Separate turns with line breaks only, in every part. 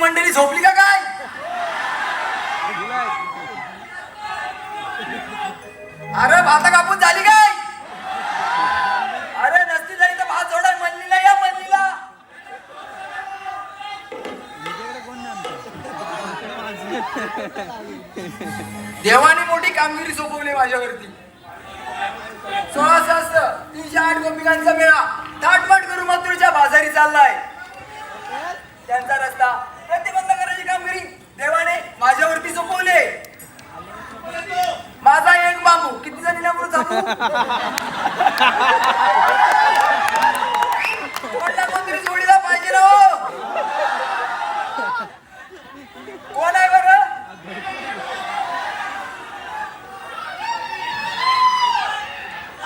मंडळी झोपली का काय? अरे भाता कापून झाली काय? अरे नसती झाली तर भात जोडा मंदीला या मंदीला देवाने मोठी कामगिरी सोपवली माझ्यावरती. सोळा सहस्त्र तीनशे आठ गोपिकांचा मेळा. थाटमाट करून मथुरेच्या बाजारी चाललाय त्यांचा रस्ता प्रतिबंध करायची कामगिरी देवाने माझ्यावरती सोपवले माझा एक बांबू किती जणीला कोणत्या कोणतरी जोडीला पाहिजे ना हो? कोण आहे बरं?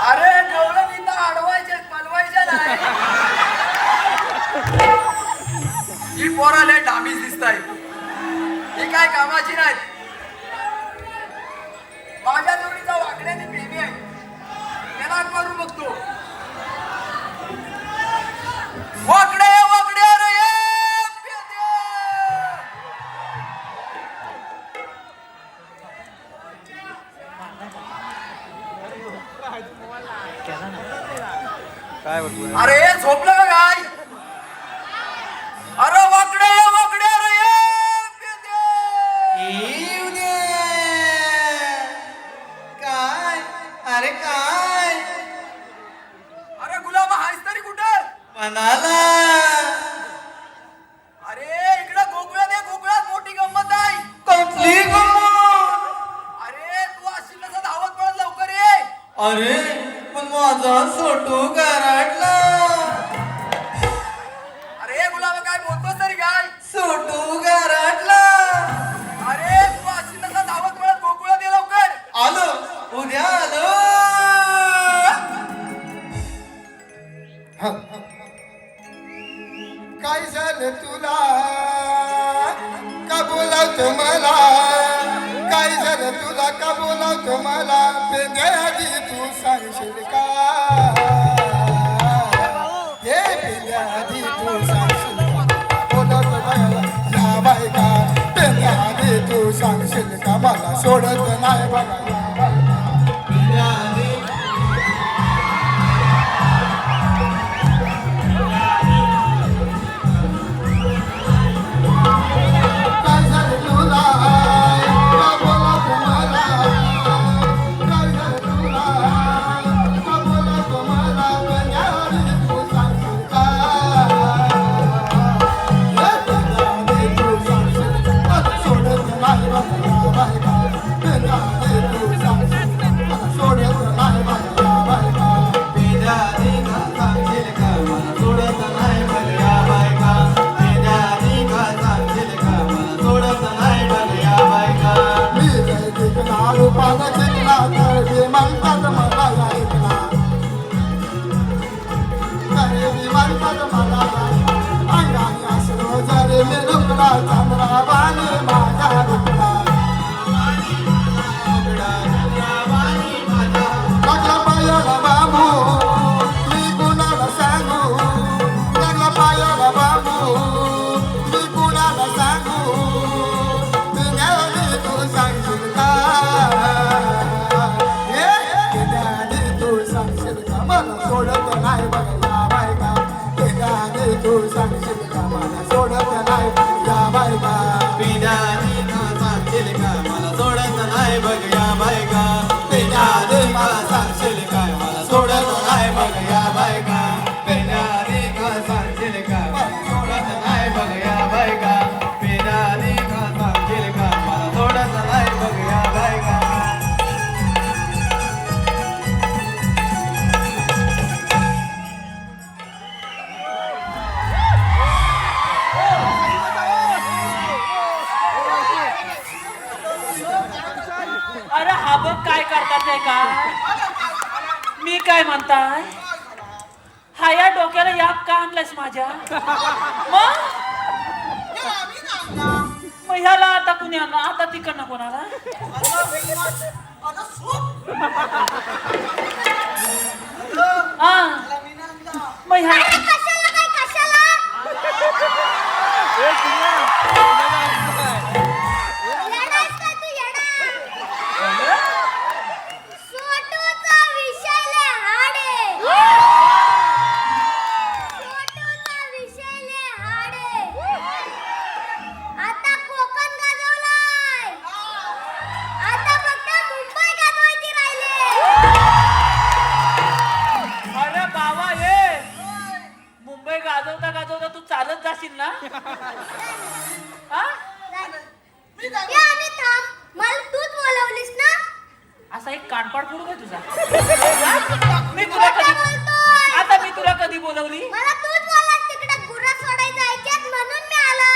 अरे गवळण इथं अडवायचे पलवायचे नाही. ही पोराले डामीज दिसताय ही काय कामाची नाहीत.
काय
अरे झोपलं का काय अरे वाकडे वाकडे रे प्यादे.
येऊ दे. काय? अरे काय?
अरे गुलाम हायस तरी कुठं?
म्हणाला
अरे इकडं गोकुळात आहे गोकुळात मोठी गंमत आहे.
गंमत?
अरे तू अशी कसं धावत पळत लवकर ये.
अरे माझा सोटू गराटला
अरे गुलाम काय बोलतोस तरी काय
सोटू गराटला
अरे तू अशी कसं धावत पळत गोकुळात ये लवकर.
आलो. उद्या आलो.
काय झालं तुला? का बोलावतो मला? काय झालं तुला का बोलावतो मला पेंद्या आधी तू सांगशील का? हे पेंद्या आधी तू सांगशील का? मला या बायका पेंद्या आधी तू सांगशील का? मला सोडत नाही बघा.
अरे हा बघ काय करतात ते काय मी काय म्हणताय? हा या डोक्याला याप का आणलायस माझ्या? मग मग ह्याला आता कुणी आणला? आता तिकडनं कोणाला? हा. मग ह्या कानपाड फोडू काय तुझा? हा? मी तुला कधी
बोलतोय.
आता मी तुला कधी बोलवली?
मला तूच बोललास तिकडे गुरा सोडायला जायच्यात म्हणून मी आला.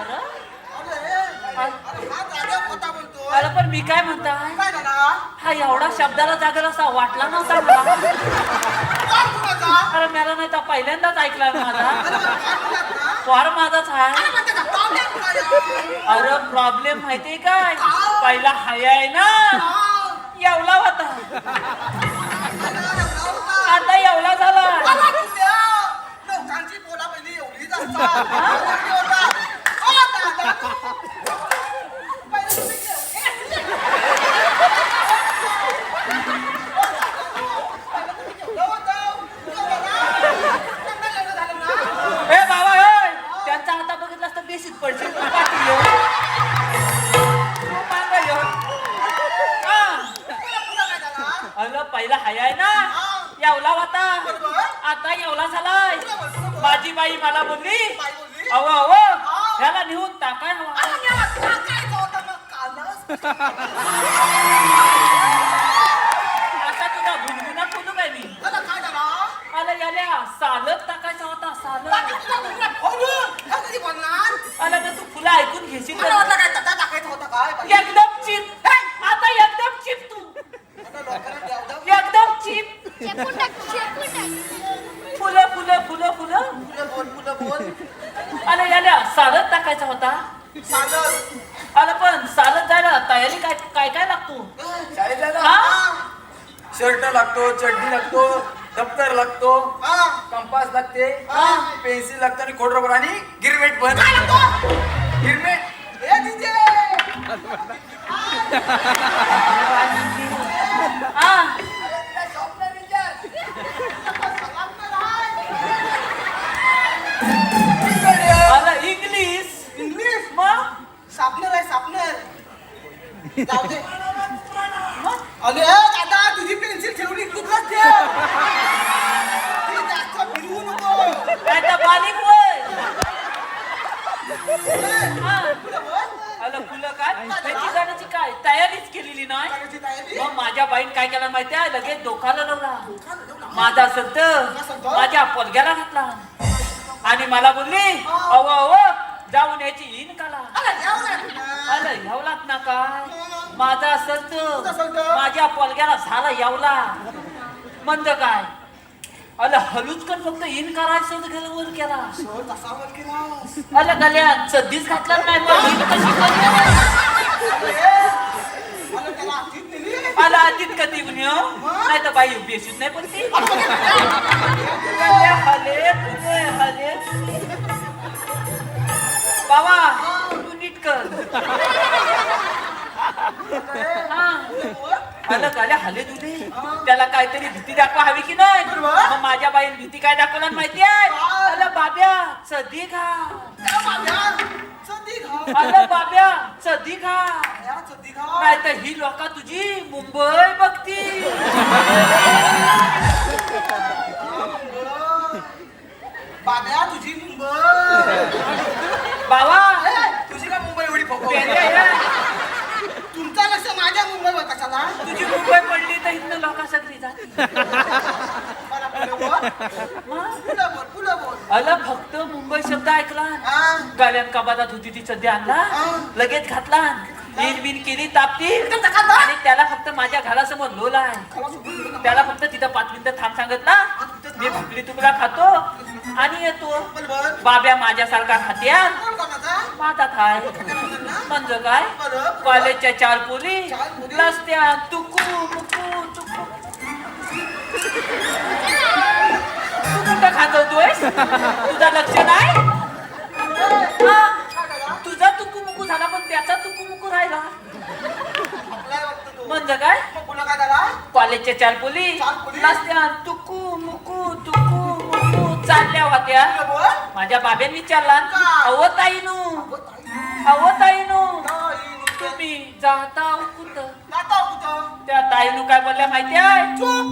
अरे?
हा
पण मी काय
झाला?
हा एवढा शब्दाला जागर असा वाटला नव्हता मला. अरे मला नाही तर पहिल्यांदाच ऐकला माझा? फार माझाच आहे?
अरे
प्रॉब्लेम माहितीये काय? पहिला हाय आहे ना. येवला होता आता येवला झाला
लोकांची बोला पहिली असतात. एवढी होतात.
घेशील तर.
वाटलं काय तटा टाकायचं होतं काय बाई?
एकदम चिप. आता एकदम चिप तू.
आता लोकांना.
एकदम चिप.
टाक, टाक.
फुलं फुलं फुलं फुलं.
फुलं बोल फुलं बोल.
सालत टाकायचा होता.
सागर
आला पण चालत जायला तयारी काय काय काय लागतो?
शाळेत जायला?
हा?
शर्ट लागतो चड्डी लागतो दप्तर लागतो
हा.
कंपास लागते
हा.
पेन्सिल लागतं आणि खोड रबर आणि गिरमेट पण गिरमेट?
हा आला इंग्लिश
इंग्लिश
मग
सापनर आहे सापनर जाऊ दे अरे दादा तुझी पेन्सिल ठेवली कुठलाच ठेव ती जास्त फिरवू नको
काय तर बालिक होय हा. आला फुलं काय? त्याची जाण्याची काय? तयारीच केलेली नाही? मग माझ्या बाईन काय केलं माहिती आहे? लगेच डोकाला लावला. माझा संत माझ्या पोलग्याला घातला. आणि मला बोलली अव अव जाऊन याची इन काला.
अरे, दे ना.
काय? माझा संत? माझ्या पोलग्याला झाला यावला. मंद काय? अला हलूच कर फक्त इन करायचं गेलं वर केला.
वर केलास.
अला गल्या सध्याच घातला नाही मग इन कशी?
अरे, त्याला आधीच
कधी नाही तर बाई बेशीत नाही पण ती गल्या हले हले. बाबा तू नीट कर हा आलं गाल्या हले तुझे त्याला काहीतरी भीती दाखवा हवी की नाही? मग माझ्या बाईन भीती काय दाखवणार माहिती आहे? आलं बाब्या सदी खा.
बाब्या.
आलं सदी खा. नाही तर ही लोक तुझी मुंबई बघती
बाब्या तुझी मुंबई.
बाबा.
तुझी का मुंबई एवढी.
तुमचा माझ्या मुंबईवर कशाला?
तुझी मुंबई पडली तर हिंद लोक सगळी जाती
मला फुलं बोल.
मग?
फुलं बोल फुलं बोल.
आलं फक्त मुंबई शब्द ऐकला.
हा.
कबादात होती ती सध्या आणला. लगेच घातला. इन बिन केली तापती.
एकदम.
आणि त्याला फक्त माझ्या घरासमोर लोला आहे. त्याला फक्त तिथं पाच मिनिटं थांब सांगितला. मी भुकली तुकडा खातो. आणि येतो.
बोल बोल.
बाब्या माझ्यासारखा खात्यात
कोण कोणाचा?
माझा काय म्हणजे काय
बरं.
कॉलेजच्या चार पोरी
चार पोरी?
रस्त्या तुकू मुकू तुकू तू कुठं खाजवतोय तुझं लक्ष नाही हा? तुझा तुकू मुकू झाला पण त्याचा तुकू मुकू राहिला
आपलाय वाटतं तो.
म्हणजे काय
मग पुन्हा काय झाला
कॉलेजच्या चार पोली
चार पोरी?
रस्त्या तुकू मुकू तुकू मुकू चालल्या होत्या
बोल
माझ्या बाब्यांनी विचारला
का?
ताईनू ताईनू तुम्ही जाता कुत
जाता कुत
त्या ताईनु काय बोलल्या माहिती आहे?
चुप.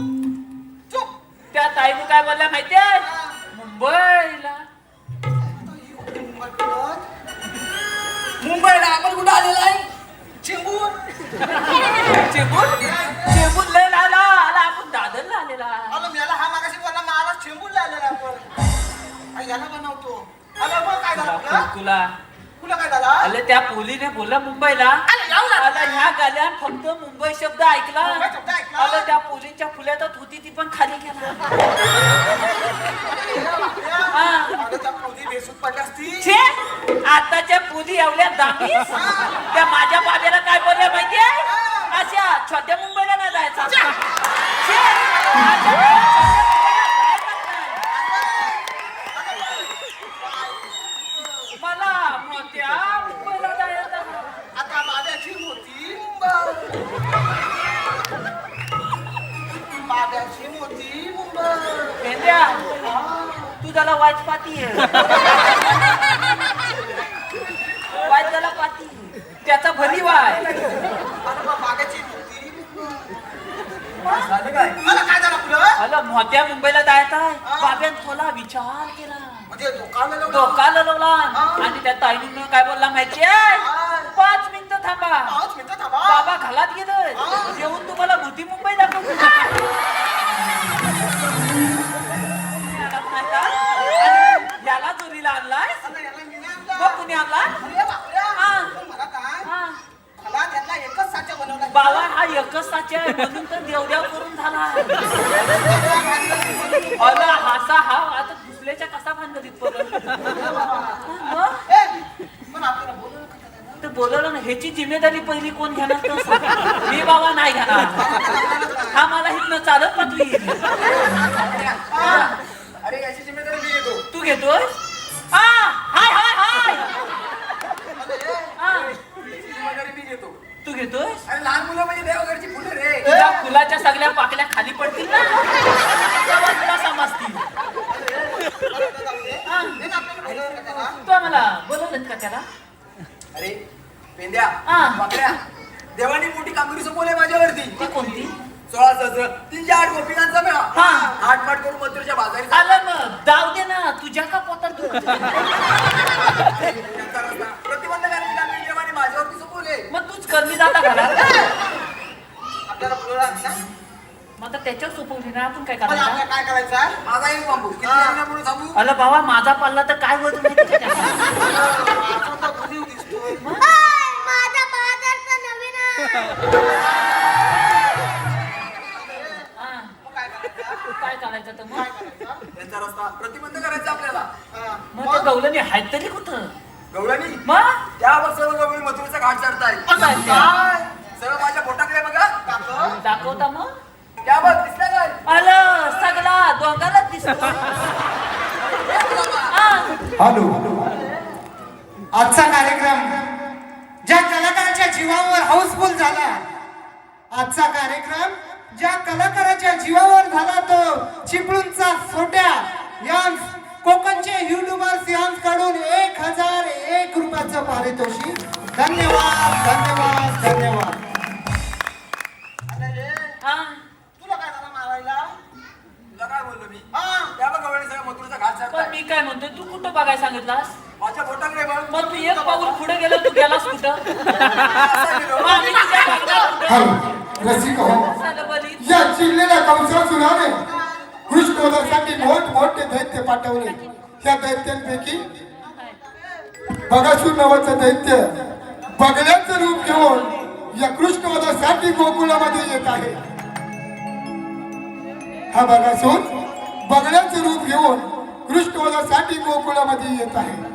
चुप.
त्या ताईनु काय बोलल्या माहिती आहे? मुंबईला.
मुंबईला आपण कुठं आलेला आहे?
चेंबूर.
चेंबूर? चेंबूर लय आला आला आपण दादरला आलेला. आलो
मला हा मागाशी बोलला मला चेंबूरला आलेला आपण. याला बनवतो. आला मग काय झालं तुला
तुला.
काय झालं?
अरे त्या पोलीने बोलला मुंबईला.
अरे
ह्या गाल्यान फक्त मुंबई शब्द ऐकला.
मुंबई शब्द ऐकला?
अरे त्या पोलीच्या फुल्यातच होती ती पण खाली गेला. हा.
अरे त्या पोरी बेसूत पडल्या असती
छे आताच्या पोली एवढ्या दामीस त्या माझ्या भली वाय
झालं काय
मला काय झालं
अला मुंबईला जायचं बाब्यान थोडा विचार केला.
म्हणजे दुकान
लढवला आणि त्या ताईनं काय बोलला माहितीये? पाच मिनिटं थांबा.
पाच मिनिटं थांबा.
बाबा घालात गेलं. जेवून तुम्हाला भूती मुंबई दाखवतो याला चोरीला आणलाय. मग कुणी आणला
अरे बापरे.
हा.
पण मला काय
हा.
मला त्यातला एकच साचा बनवला
बाबा हा एकच साचे आहे म्हणून तर देवदेव करून झाला. अला हासा हा आता दुसऱ्याच्या कसा
त्याला.
तर बोलवलं ना ह्याची जिम्मेदारी पहिली कोण घेणार. मी बाबा नाही घेणार. हा मला इथनं चालत पाठवी
अरे याची जिम्मेदारी मी घेतो
तू घेतोय आ हाय हाय हाय हा,
याची जिम्मेदारी मी घेतो
तू घेतोय
अरे लहान मुलं म्हणजे देवघरची फुलं रे
तुझ्या फुलाच्या सगळ्या पाकल्या खाली पडतील ना तेव्हा तुला समजतील हा.
हे ना आपल्याला बोलू नका त्याला.
तू मला बोलवलं का त्याला
अरे पेंद्या
हा.
बकऱ्या देवानी मोठी कामगिरी सोपवली माझ्यावरती
ती कोणती
सोळा सहस्र तीनशे आठ गोपिकांचा मेळा
हा.
करून मथुरच्या बाजारी.
आलं मग जाऊ दे ना तुझ्या का पोटात दूध?
त्यांचा रस्ता प्रतिबंध माझ्यावरती
मग तूच कमी जाता
आपल्याला ना.
मग आता त्याच्यावर सोपवली ना आपण काय
पण
करायचं
आपल्याला काय करायचं आहे?
माझा एक बांबू किती
हा.
महिन्यापुढे थांबू
अलं बाबा माझा पल्ला तर काय होत
प्रतिबंध करायचा आपल्याला.
हा.
गवलनी आहेत तरी कुठं?
गवळणी?
मग
त्यावर सर्व गवळी मथुरेचा घाट चढताय? सर्व माझ्या पोटाकडे बघा?
दाखवता मग.
त्या बघ दिसल्या काय?
आलं सगळा दिसतो.
हॅलो. आजचा कार्यक्रम ज्या कलाकाराच्या जीवावर हाऊसफुल झाला आजचा कार्यक्रम ज्या कलाकाराच्या जीवावर झाला तो चिपळूणचा सोट्या यांस कोकणचे युट्यूबर्स यांसकडून एक हजार एक रुपयाचं पारितोषिक धन्यवाद धन्यवाद धन्यवाद
हा.
तुला काय झालं मारायला
तुला काय बोललो मी
हा.
त्या बघ सगळं मथुरेचा घाट
पण मी काय म्हणतो तू कुठं बघाय सांगितलास
माझ्या पोटाकडे बघ
मग तू एक पाऊल पुढे गेला तू गेलास कुठं
असा गेलो.
मग आम्ही तुझ्या मागं कुठं?
हॅलो रसिक हो. या चिडलेल्या कंसासुराने शोधासाठी मोठ मोठे दैत्य पाठवले? त्या दैत्यांपैकी बगासूर नावाचं दैत्य बगड्याचं रूप घेऊन या कृष्णवधासाठी गोकुळामध्ये येत आहे. हा बगासूर बगड्याचं रूप घेऊन कृष्णवधासाठी गोकुळामध्ये येत आहे.